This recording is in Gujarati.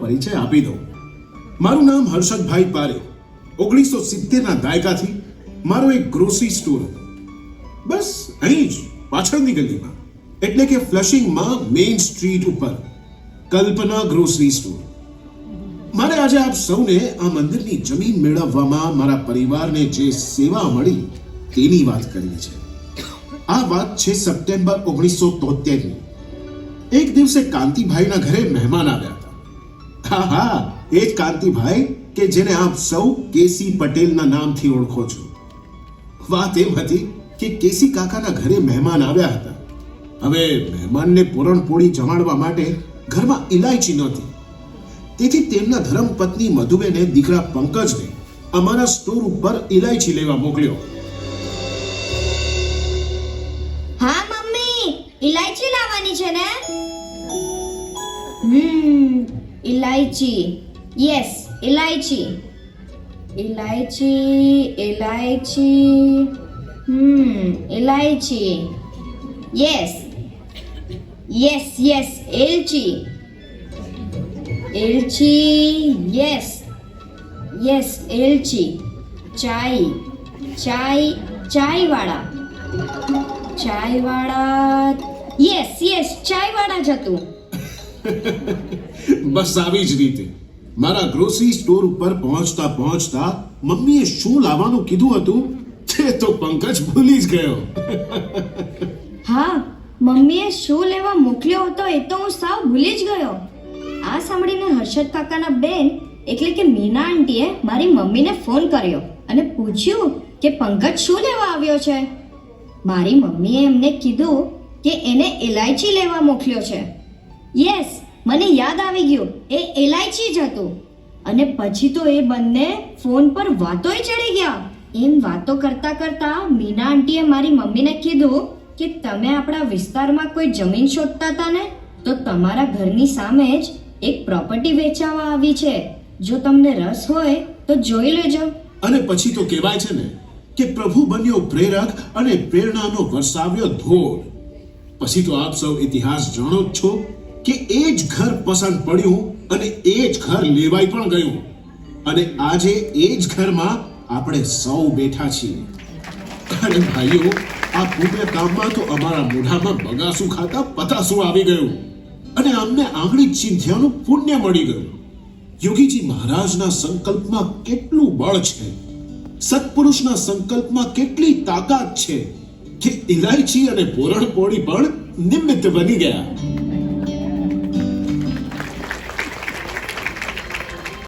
પરિચય આપી દઉં. મારું નામ હર્ષદભાઈ પારે ઓગણીસો સિત્તેરના દાયકાથી મારો એક ગ્રોસરી સ્ટોર હતો. બસ અહીં જ પાછળની ગલીમાં. એટલે કે ફ્લશિંગમાં મેઇન સ્ટ્રીટ ઉપર. કલ્પના ગ્રોસરી સ્ટોર મારે આજે આપ સૌને આ મંદિરની જમીન મેળવવામાં મારા પરિવારને જે સેવા મળી તેની વાત કરવી છે. આ વાત છે સપ્ટેમ્બર ઓગણીસો તોતેરની એક દિવસે કાંતિભાઈના ઘરે મહેમાન આવ્યા હા હા એ જ કાંતિભાઈ કે જેને આપ સૌ કેસી પટેલના નામથી ઓળખો છો. વાત એમ હતી કે કેસી કાકાના ઘરે મહેમાન આવ્યા હતા. હવે મહેમાનને પૂરણપોળી જમાડવા માટે ઘરમાં ઇલાયચી નહોતી. તેથી તેમના ધર્મપત્ની મધુબેને દીકરા પંકજને અમારા સ્ટોર ઉપર ઇલાયચી લેવા મોકલ્યો. હા મમ્મી ઇલાયચી લાવવાની છે ને? હમ ઇલાયચી યસ ઇલાયચી ઇલાયચી ઇલાયચી હમ ઇલાયચી યસ યસ યસ એલચી એલચી યસ યસ એલચી ચાય ચાય ચાય વાળા ચાય વાળા યસ બસ આવી જ રીતે. મારા ગ્રોસરી સ્ટોર ઉપર પહોંચતા પહોંચતા મમ્મીએ શું લાવવાનું કીધું હતું? તે તો પંકજ ભૂલી જ ગયો. હા, મમ્મીએ શું લેવા મોકલ્યો હતો એ તો હું સાવ ભૂલી જ ગયો. આ સાંભળીને હર્ષદ કાકાના બેન, એટલે કે મીના આંટીએ મારી મમ્મીને ફોન કર્યો અને પૂછ્યું કે પંકજ શું લેવા આવ્યો છે? મારી મમ્મીએ એમને કીધું કે એને ઇલાયચી લેવા મોકલ્યો છે. યસ મને યાદ આવી ગયું. એ એલાયચી જ હતું. અને પછી તો એ બંને ફોન પર વાતોય ચડી ગયા. એમ વાતો કરતા કરતા મીના આંટીએ મારી મમ્મીને કીધું કે, તમે આપણા વિસ્તારમાં કોઈ જમીન શોધતા હતા ને? તો તમારા ઘરની સામે જ એક પ્રોપર્ટી વેચાવા આવી છે. જો તમને રસ હોય, તો જોઈ લેજો. અને પછી તો કહેવાય છે ને કે પ્રભુ બન્યો પ્રેરક અને પ્રેરણાનો વરસાવ્યો ધોળ પછી તો આપ સૌ ઇતિહાસ જાણો જ છો કે એ જ ઘર પસંદ પડ્યું અને એ જ ઘર લેવાઈ પણ ગયું. અને આજે એ જ ઘરમાં આપણે સૌ બેઠા છીએ. અને ભાઈઓ, આ પુણ્ય કામમાં તો અમારા મોઢામાં બગાસું ખાતા પતાસું આવી ગયું. અને અમને આંગળી ચીંધ્યાનું પુણ્ય મળી ગયું. યોગીજી મહારાજના સંકલ્પમાં કેટલું બળ છે. સત્પુરુષના સંકલ્પમાં કેટલી તાકાત છે. કે ઇલાયચી અને પોરણ પોળી પણ નિમિત્ત બની ગયા.